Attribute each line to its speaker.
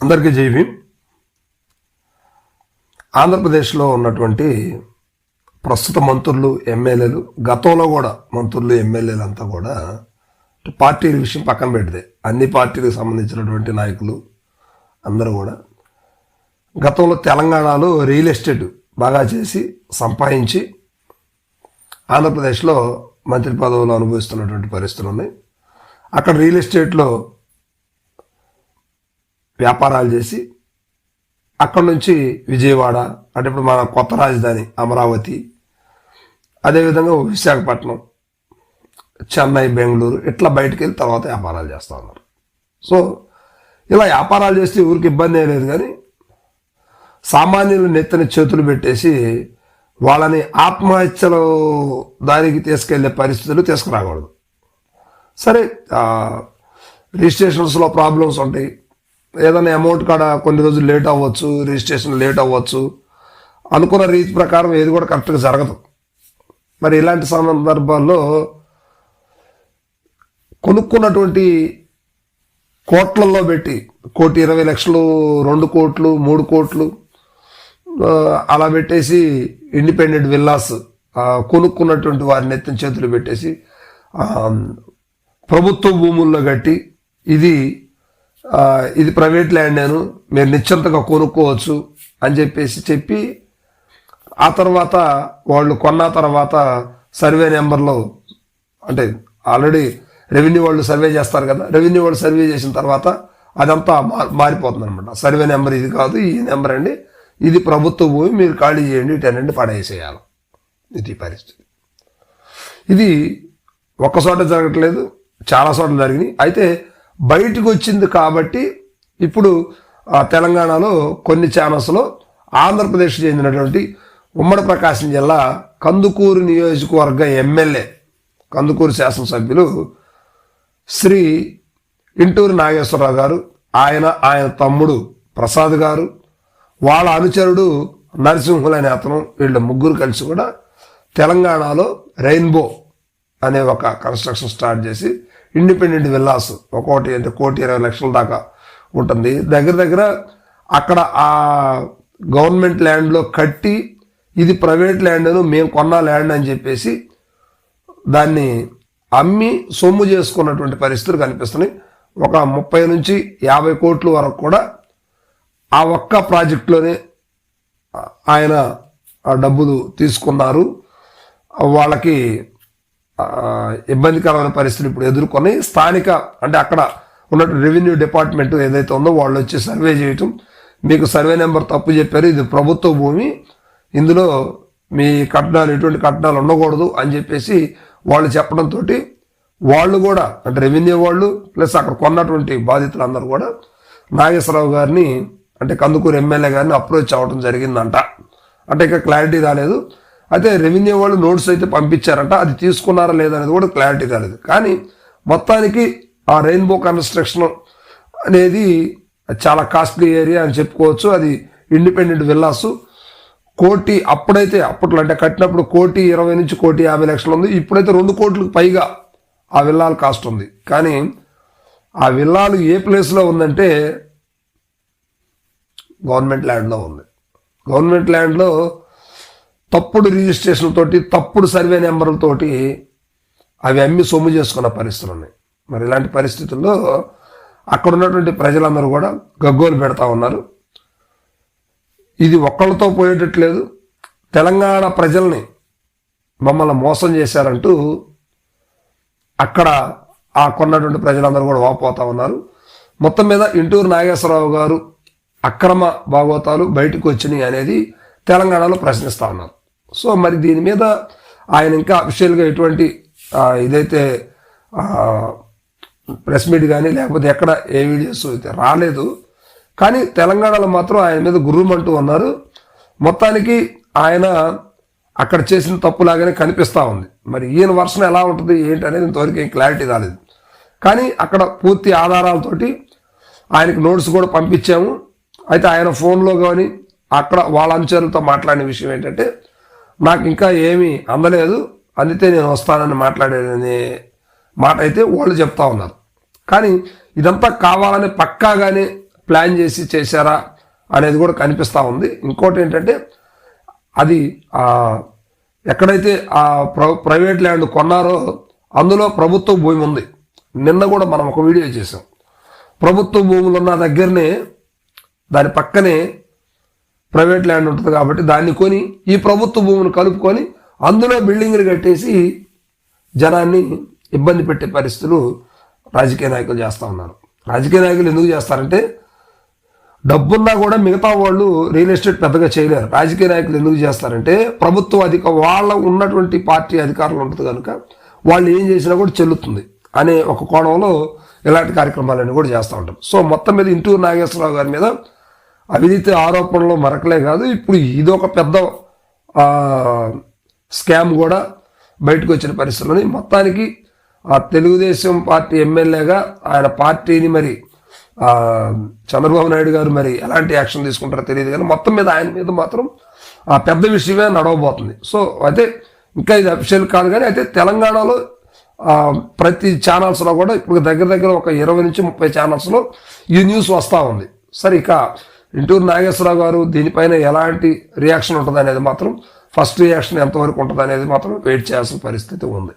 Speaker 1: అందరికీ జీవి ఆంధ్రప్రదేశ్లో ఉన్నటువంటి ప్రస్తుత మంత్రులు ఎమ్మెల్యేలు గతంలో కూడా మంత్రులు ఎమ్మెల్యేలు అంతా కూడా పార్టీల విషయం పక్కన పెడితే అన్ని పార్టీలకు సంబంధించినటువంటి నాయకులు అందరూ కూడా గతంలో తెలంగాణలో రియల్ ఎస్టేట్ బాగా చేసి సంపాదించి ఆంధ్రప్రదేశ్లో మంత్రి పదవులు అనుభవిస్తున్నటువంటి పరిస్థితులు ఉన్నాయి. అక్కడ రియల్ ఎస్టేట్లో వ్యాపారాలు చేసి అక్కడ నుంచి విజయవాడ అంటే ఇప్పుడు మన కొత్త రాజధాని అమరావతి అదేవిధంగా విశాఖపట్నం చెన్నై బెంగళూరు ఇట్లా బయటకు వెళ్ళి తర్వాత వ్యాపారాలు చేస్తూ ఉన్నారు. సో ఇలా వ్యాపారాలు చేస్తే ఊరికి ఇబ్బంది లేదు కానీ సామాన్యులు నెత్తని చేతులు పెట్టేసి వాళ్ళని ఆత్మహత్యలు దానికి తీసుకెళ్ళే పరిస్థితులు తీసుకురాకూడదు. సరే రిజిస్ట్రేషన్స్లో ప్రాబ్లమ్స్ ఉంటాయి. ఏదైనా అమౌంట్ కాడ కొన్ని రోజులు లేట్ అవ్వచ్చు రిజిస్ట్రేషన్ లేట్ అవ్వచ్చు. అనుకున్న రీతి ప్రకారం ఏది కూడా కరెక్ట్గా జరగదు. మరి ఇలాంటి సందర్భాల్లో కొనుక్కున్నటువంటి కోట్లలో పెట్టి కోటి ఇరవై లక్షలు రెండు కోట్లు మూడు కోట్లు అలా పెట్టేసి ఇండిపెండెంట్ విల్లాస్ కొనుక్కున్నటువంటి వారిని ఎత్తిన చేతులు పెట్టేసి ప్రభుత్వ భూముల్లో కట్టి ఇది ఇది ప్రైవేట్ ల్యాండ్ నేను మీరు నిశ్చింతగా కొనుక్కోవచ్చు అని చెప్పేసి చెప్పి ఆ తర్వాత వాళ్ళు కొన్న తర్వాత సర్వే నెంబర్లో అంటే ఆల్రెడీ రెవెన్యూ వాళ్ళు సర్వే చేస్తారు కదా రెవెన్యూ వాళ్ళు సర్వే చేసిన తర్వాత అదంతా మా- మారిపోతుంది అనమాట సర్వే నెంబర్ ఇది కాదు ఈ నెంబర్ అండి. ఇది ప్రభుత్వ భూమి మీరు ఖాళీ చేయండి టెనెంట్ పడేసేయాలి. ఇది పరిస్థితి. ఇది ఒక్క చోట జరగట్లేదు చాలా చోట్ల జరిగినాయి. అయితే బయటకు వచ్చింది కాబట్టి ఇప్పుడు ఆ, తెలంగాణలో కొన్ని ఛానల్స్లో ఆంధ్రప్రదేశ్ చెందినటువంటి ఉమ్మడి ప్రకాశం జిల్లా కందుకూరు నియోజకవర్గ ఎమ్మెల్యే కందుకూరు శాసనసభ్యులు శ్రీ ఇంటూరు నాగేశ్వరరావు గారు ఆయన ఆయన తమ్ముడు ప్రసాద్ గారు వాళ్ళ అనుచరుడు నరసింహులు అనే అతను వీళ్ళ ముగ్గురు కలిసి కూడా తెలంగాణలో రెయిన్బో అనే ఒక కన్స్ట్రక్షన్ స్టార్ట్ చేసి ఇండిపెండెంట్ విల్లాస్ ఒకటి అంటే కోటి ఇరవై లక్షల దాకా ఉంటుంది. దగ్గర దగ్గర అక్కడ ఆ గవర్నమెంట్ ల్యాండ్లో కట్టి ఇది ప్రైవేట్ ల్యాండ్ అని మేము కొన్న ల్యాండ్ అని చెప్పేసి దాన్ని అమ్మి సొమ్ము చేసుకున్నటువంటి పరిస్థితులు కనిపిస్తున్నాయి. ఒక ముప్పై నుంచి యాభై కోట్ల వరకు కూడా ఆ ఒక్క ప్రాజెక్టులోనే ఆయన డబ్బులు తీసుకున్నారు. వాళ్ళకి ఇబ్బందికరమైన పరిస్థితులు ఇప్పుడు ఎదుర్కొని స్థానిక అంటే అక్కడ ఉన్నట్టు రెవెన్యూ డిపార్ట్మెంట్ ఏదైతే ఉందో వాళ్ళు వచ్చి సర్వే చేయటం. మీకు సర్వే నెంబర్ తప్పు చెప్పారు ఇది ప్రభుత్వ భూమి. ఇందులో మీ కట్నాలు ఎటువంటి కట్నాలు ఉండకూడదు అని చెప్పేసి వాళ్ళు చెప్పడంతో వాళ్ళు కూడా అంటే రెవెన్యూ వాళ్ళు ప్లస్ అక్కడ కొన్నటువంటి బాధితులందరూ కూడా నాగేశ్వరరావు గారిని అంటే కందుకూరు ఎమ్మెల్యే గారిని అప్రోచ్ అవ్వడం జరిగిందంట. అంటే ఇక క్లారిటీ రాలేదు. అయితే రెవెన్యూ వాళ్ళు నోట్స్ అయితే పంపించారంట అది తీసుకున్నారా లేదా అనేది కూడా క్లారిటీ కాలేదు కానీ మొత్తానికి ఆ రెయిన్బో కన్స్ట్రక్షన్ అనేది చాలా కాస్ట్లీ ఏరియా అని చెప్పుకోవచ్చు. అది ఇండిపెండెంట్ విల్లాసు. కోటి అప్పుడైతే అప్పట్లో అంటే కట్టినప్పుడు కోటి ఇరవై నుంచి కోటి యాభై లక్షలు ఉంది. ఇప్పుడైతే రెండు కోట్లకు పైగా ఆ విల్లాల కాస్ట్ ఉంది. కానీ ఆ విల్లాలు ఏ ప్లేస్లో ఉందంటే గవర్నమెంట్ ల్యాండ్లో ఉంది. గవర్నమెంట్ ల్యాండ్లో తప్పుడు రిజిస్ట్రేషన్తోటి తప్పుడు సర్వే నెంబర్లతోటి అవి అమ్మి సొమ్ము చేసుకున్న పరిస్థితులు ఉన్నాయి. మరి ఇలాంటి పరిస్థితుల్లో అక్కడ ఉన్నటువంటి ప్రజలందరూ కూడా గగ్గోలు పెడతా ఉన్నారు. ఇది ఒక్కళ్ళతో పోయేటట్లేదు. తెలంగాణ ప్రజల్ని మమ్మల్ని మోసం చేశారంటూ అక్కడ ఆ కొన్నటువంటి ప్రజలందరూ కూడా వాపోతా ఉన్నారు. మొత్తం మీద ఇంటూరు నాగేశ్వరరావు గారు అక్రమ భాగవతాలు బయటకు వచ్చినాయి అనేది తెలంగాణలో ప్రశ్నిస్తా ఉన్నారు. సో మరి దీని మీద ఆయన ఇంకా అఫిషియల్గా ఎటువంటి ఇదైతే ప్రెస్ మీట్ కానీ లేకపోతే ఎక్కడ ఏ వీడియోస్ అయితే రాలేదు. కానీ తెలంగాణలో మాత్రం ఆయన మీద గుర్రుమంటూ ఉన్నారు. మొత్తానికి ఆయన అక్కడ చేసిన తప్పులాగానే కనిపిస్తూ ఉంది. మరి ఈయన వర్షం ఎలా ఉంటుంది ఏంటి అనేది ఇంతవరకు ఏం క్లారిటీ రాలేదు. కానీ అక్కడ పూర్తి ఆధారాలతోటి ఆయనకు నోట్స్ కూడా పంపించాము. అయితే ఆయన ఫోన్లో కానీ అక్కడ వాళ్ళ అనుచరులతో మాట్లాడిన విషయం ఏంటంటే నాకు ఇంకా ఏమీ అందలేదు అందితే నేను వస్తానని మాట్లాడేదనే మాట అయితే వాళ్ళు చెప్తా ఉన్నారు. కానీ ఇదంతా కావాలని పక్కాగానే ప్లాన్ చేసి చేశారా అనేది కూడా కనిపిస్తూ ఉంది. ఇంకోటి ఏంటంటే అది ఎక్కడైతే ఆ ప్ర- ప్రైవేట్ ల్యాండ్ కొన్నారో అందులో ప్రభుత్వ భూమి ఉంది. నిన్న కూడా మనం ఒక వీడియో చేసాం ప్రభుత్వ భూములు ఉన్న దగ్గరనే దాని పక్కనే ప్రైవేట్ ల్యాండ్ ఉంటుంది కాబట్టి దాన్ని కొని ఈ ప్రభుత్వ భూములు కలుపుకొని అందులో బిల్డింగ్లు కట్టేసి జనాన్ని ఇబ్బంది పెట్టే పరిస్థితులు రాజకీయ నాయకులు చేస్తూ ఉన్నారు. రాజకీయ నాయకులు ఎందుకు చేస్తారంటే డబ్బున్నా కూడా మిగతా వాళ్ళు రియల్ ఎస్టేట్ పెద్దగా చేయలేరు. రాజకీయ నాయకులు ఎందుకు చేస్తారంటే ప్రభుత్వ అధిక వాళ్ళ ఉన్నటువంటి పార్టీ అధికారులు ఉంటుంది కనుక వాళ్ళు ఏం చేసినా కూడా చెల్లుతుంది అనే ఒక కోణంలో ఇలాంటి కార్యక్రమాలన్నీ కూడా చేస్తూ ఉంటారు. సో మొత్తం మీద ఇంటూరు నాగేశ్వరరావు గారి మీద అవినీతి ఆరోపణలు మరకలే కాదు ఇప్పుడు ఇది ఒక పెద్ద స్కామ్ కూడా బయటకు వచ్చిన పరిస్థితులని మొత్తానికి ఆ తెలుగుదేశం పార్టీ ఎమ్మెల్యేగా ఆయన పార్టీని మరి చంద్రబాబు నాయుడు గారు మరి ఎలాంటి యాక్షన్ తీసుకుంటారో తెలియదు కానీ మొత్తం మీద ఆయన మీద మాత్రం ఆ పెద్ద విషయమే నడవబోతుంది. సో అయితే ఇంకా ఇది అఫిషియల్ కాదు కానీ అయితే తెలంగాణలో ప్రతి ఛానల్స్లో కూడా ఇప్పుడు దగ్గర దగ్గర ఒక ఇరవై నుంచి ముప్పై ఛానల్స్లో ఈ న్యూస్ వస్తూ ఉంది. సరే ఇక ఇంటూరు నాగేశ్వరరావు గారు దీనిపైన ఎలాంటి రియాక్షన్ ఉంటుంది అనేది మాత్రం ఫస్ట్ రియాక్షన్ ఎంతవరకు ఉంటుంది అనేది మాత్రం వెయిట్ చేయాల్సిన పరిస్థితి ఉంది.